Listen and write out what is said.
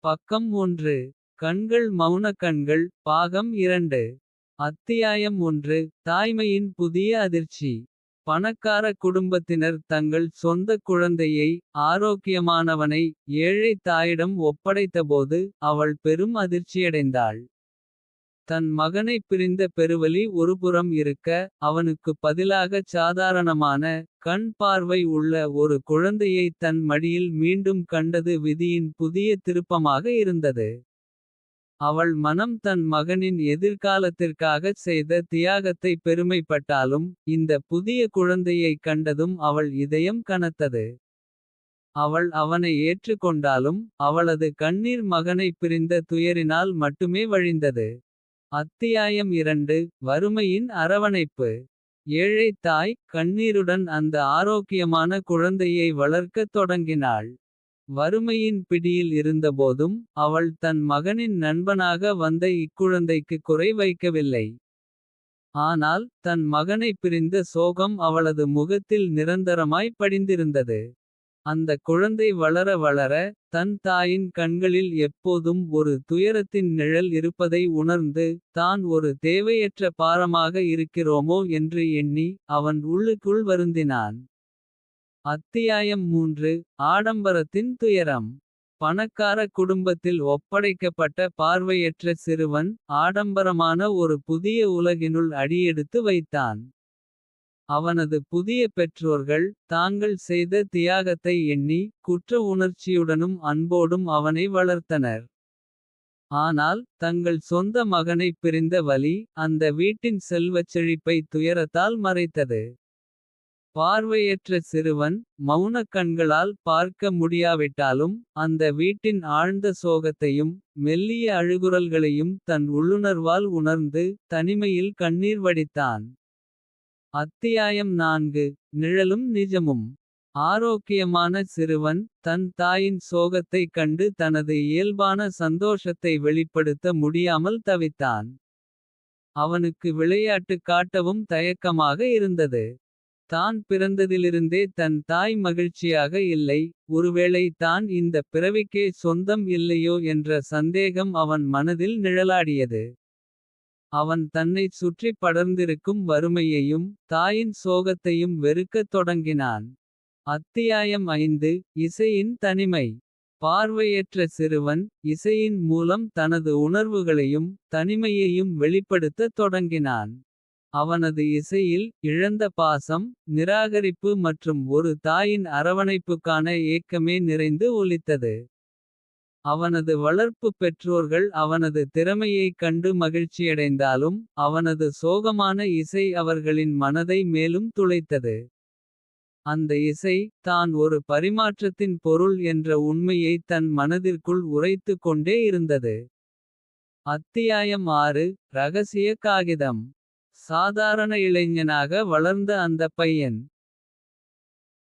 பக்கம் ஒன்று கண்கள் மௌனக் கண்கள் பாகம் இரண்டு. அத்தியாயம் ஒன்று தாய்மையின் புதிய அதிர்ச்சி. பணக்கார குடும்பத்தினர் தங்கள் சொந்தக் குழந்தையை. ஆரோக்கியமானவனை ஏழை தாயிடம் ஒப்படைத்தபோது. அவள் பெரும் அதிர்ச்சியடைந்தாள். தன் மகனைப் பிரிந்த பெருவலி ஒருபுறம் இருக்க. அவனுக்குப் பதிலாகச் சாதாரணமான. கண் பார்வை உள்ள ஒரு குழந்தையைத் தன் மடியில் மீண்டும் கண்டது. விதியின் புதிய திருப்பமாக இருந்தது. அவள் மனம் தன் மகனின் எதிர்காலத்திற்காகச் செய்த தியாகத்தை பெருமைப்பட்டாலும். இந்த புதிய குழந்தையைக் கண்டதும் அவள் இதயம் கனத்தது. அவள் அவனை ஏற்றுக்கொண்டாலும். அவளது கண்ணீர் மகனைப் பிரிந்த துயரினால் மட்டுமே வழிந்தது. அத்தியாயம் இரண்டு வறுமையின் அரவணைப்பு. ஏழை தாய் கண்ணீருடன் அந்த ஆரோக்கியமான குழந்தையை வளர்க்கத் தொடங்கினாள். வறுமையின் பிடியில் இருந்தபோதும். அவள் தன் மகனின் நண்பனாக வந்த இக்குழந்தைக்கு குறை வைக்கவில்லை. ஆனால் தன் மகனைப் பிரிந்த சோகம் அவளது முகத்தில் நிரந்தரமாய் படிந்திருந்தது. அந்தக் குழந்தை வளர வளர தன் தாயின் கண்களில் எப்போதும். ஒரு துயரத்தின் நிழல் இருப்பதை உணர்ந்து. தான் ஒரு தேவையற்ற பாரமாக இருக்கிறோமோ என்று எண்ணி. அவன் உள்ளுக்குள் வருந்தினான். அத்தியாயம் மூன்று ஆடம்பரத்தின் துயரம். பணக்கார குடும்பத்தில் ஒப்படைக்கப்பட்ட பார்வையற்ற சிறுவன். ஆடம்பரமான ஒரு புதிய உலகினுள் அடியெடுத்து வைத்தான். அவனது புதிய பெற்றோர்கள் தாங்கள் செய்த தியாகத்தை எண்ணி. குற்ற உணர்ச்சியுடனும் அன்போடும் அவனை வளர்த்தனர். ஆனால் தங்கள் சொந்த மகனைப் பிரிந்த வலி. அந்த வீட்டின் செல்வச்செழிப்பை துயரத்தால் மறைத்தது. பார்வையற்ற சிறுவன் மௌனக் கண்களால் பார்க்க முடியாவிட்டாலும். அந்த வீட்டின் ஆழ்ந்த சோகத்தையும். மெல்லிய அழுகுரல்களையும் தன் உள்ளுணர்வால் உணர்ந்து. தனிமையில் கண்ணீர் வடித்தான். அத்தியாயம் நான்கு நிழலும் நிஜமும். ஆரோக்கியமான சிறுவன் தன் தாயின் சோகத்தைக் கண்டு. தனது இயல்பான சந்தோஷத்தை வெளிப்படுத்த முடியாமல் தவித்தான். அவனுக்கு விளையாட்டு காட்டவும் தயக்கமாக இருந்தது. தான் பிறந்ததிலிருந்தே தன் தாய் மகிழ்ச்சியாக இல்லை. ஒருவேளை தான் இந்தப் பிறவிக்கே சொந்தம் இல்லையோ என்ற சந்தேகம் அவன் மனதில் நிழலாடியது. அவன் தன்னைச் சுற்றிப் படர்ந்திருக்கும் வறுமையையும். தாயின் சோகத்தையும் வெறுக்கத் தொடங்கினான். அத்தியாயம் ஐந்து இசையின் தனிமை. பார்வையற்ற சிறுவன் இசையின் மூலம் தனது உணர்வுகளையும். தனிமையையும் வெளிப்படுத்தத் தொடங்கினான். அவனது இசையில் இழந்த பாசம். நிராகரிப்பு மற்றும் ஒரு தாயின் அரவணைப்புக்கான ஏக்கமே நிறைந்து ஒலித்தது. அவனது வளர்ப்புப் பெற்றோர்கள் அவனது திறமையைக் கண்டு மகிழ்ச்சியடைந்தாலும். அவனது சோகமான இசை அவர்களின் மனதை மேலும் துளைத்தது. அந்த இசை தான் ஒரு பரிமாற்றத்தின் பொருள் என்ற உண்மையை தன் மனதிற்குள் உரைத்துக் கொண்டே இருந்தது. அத்தியாயம் ஆறு ரகசிய காகிதம். சாதாரண இளைஞனாக வளர்ந்த அந்தப் பையன்.